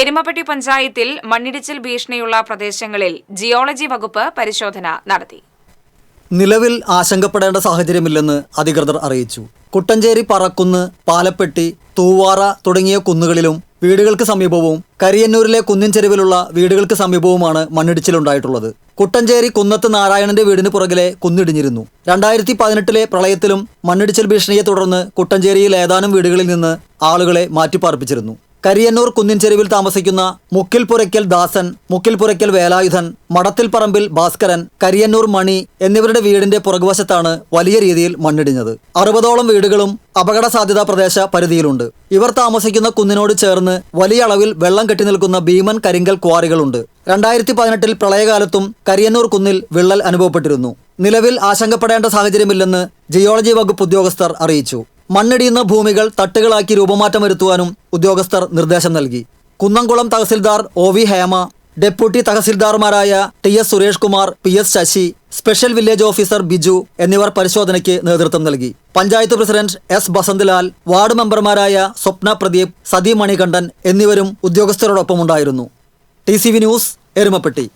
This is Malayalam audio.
എരുമപ്പെട്ടി പഞ്ചായത്തിൽ മണ്ണിടിച്ചിൽ ഭീഷണിയുള്ള പ്രദേശങ്ങളിൽ ജിയോളജി വകുപ്പ് പരിശോധന നടത്തി. നിലവിൽ ആശങ്കപ്പെടേണ്ട സാഹചര്യമില്ലെന്ന് അധികൃതർ അറിയിച്ചു. കുട്ടഞ്ചേരി പറക്കുന്ന് പാലപ്പെട്ടി തൂവാറ തുടങ്ങിയ കുന്നുകളിലും വീടുകൾക്ക് സമീപവും കരിയന്നൂരിലെ കുന്നിൻ ചെരുവിലുള്ള വീടുകൾക്ക് സമീപവുമാണ് മണ്ണിടിച്ചിലുണ്ടായിട്ടുള്ളത്. കുട്ടഞ്ചേരി കുന്നത്ത് നാരായണന്റെ വീടിന് പുറകിലെ കുന്നിടിഞ്ഞിരുന്നു. രണ്ടായിരത്തി പതിനെട്ടിലെ പ്രളയത്തിലും മണ്ണിടിച്ചിൽ ഭീഷണിയെ തുടർന്ന് കുട്ടഞ്ചേരിയിൽ ഏതാനും വീടുകളിൽ നിന്ന് ആളുകളെ മാറ്റിപ്പാർപ്പിച്ചിരുന്നു. കരിയന്നൂർ കുന്നിൻ ചെരുവിൽ താമസിക്കുന്ന മുക്കിൽ പുരയ്ക്കൽ ദാസൻ മുക്കിൽ പുരയ്ക്കൽ വേലായുധൻ മടത്തിൽ പറമ്പിൽ ഭാസ്കരൻ കരിയന്നൂർ മണി എന്നിവരുടെ വീടിന്റെ പുറകുവശത്താണ് വലിയ രീതിയിൽ മണ്ണിടിഞ്ഞത്. അറുപതോളം വീടുകളും അപകട സാധ്യതാ പ്രദേശ പരിധിയിലുണ്ട്. ഇവർ താമസിക്കുന്ന കുന്നിനോട് ചേർന്ന് വലിയ അളവിൽ വെള്ളം കെട്ടി നിൽക്കുന്ന ഭീമൻ കരിങ്കൽ ക്വാറികളുണ്ട്. രണ്ടായിരത്തി പതിനെട്ടിൽ പ്രളയകാലത്തും കരിയന്നൂർ കുന്നിൽ വിള്ളൽ അനുഭവപ്പെട്ടിരുന്നു. നിലവിൽ ആശങ്കപ്പെടേണ്ട സാഹചര്യമില്ലെന്ന് ജിയോളജി വകുപ്പ് ഉദ്യോഗസ്ഥർ അറിയിച്ചു. മണ്ണിടിയുന്ന ഭൂമികൾ തട്ടുകളാക്കി രൂപമാറ്റം വരുത്തുവാനും ഉദ്യോഗസ്ഥർ നിർദ്ദേശം നൽകി. Kunnamkulam tahsildar O V Hema deputy തഹസിൽദാർമാരായ T S Suresh Kumar P S Sasi special village officer Biju എന്നിവർ പരിശോധനയ്ക്ക് നേതൃത്വം നൽകി. Panchayat president S Basanthlal ward മെമ്പർമാരായ സ്വപ്ന പ്രദീപ് സതി മണികണ്ഠൻ എന്നിവരും ഉദ്യോഗസ്ഥരോടൊപ്പമുണ്ടായിരുന്നു. T C V news Erumapetty.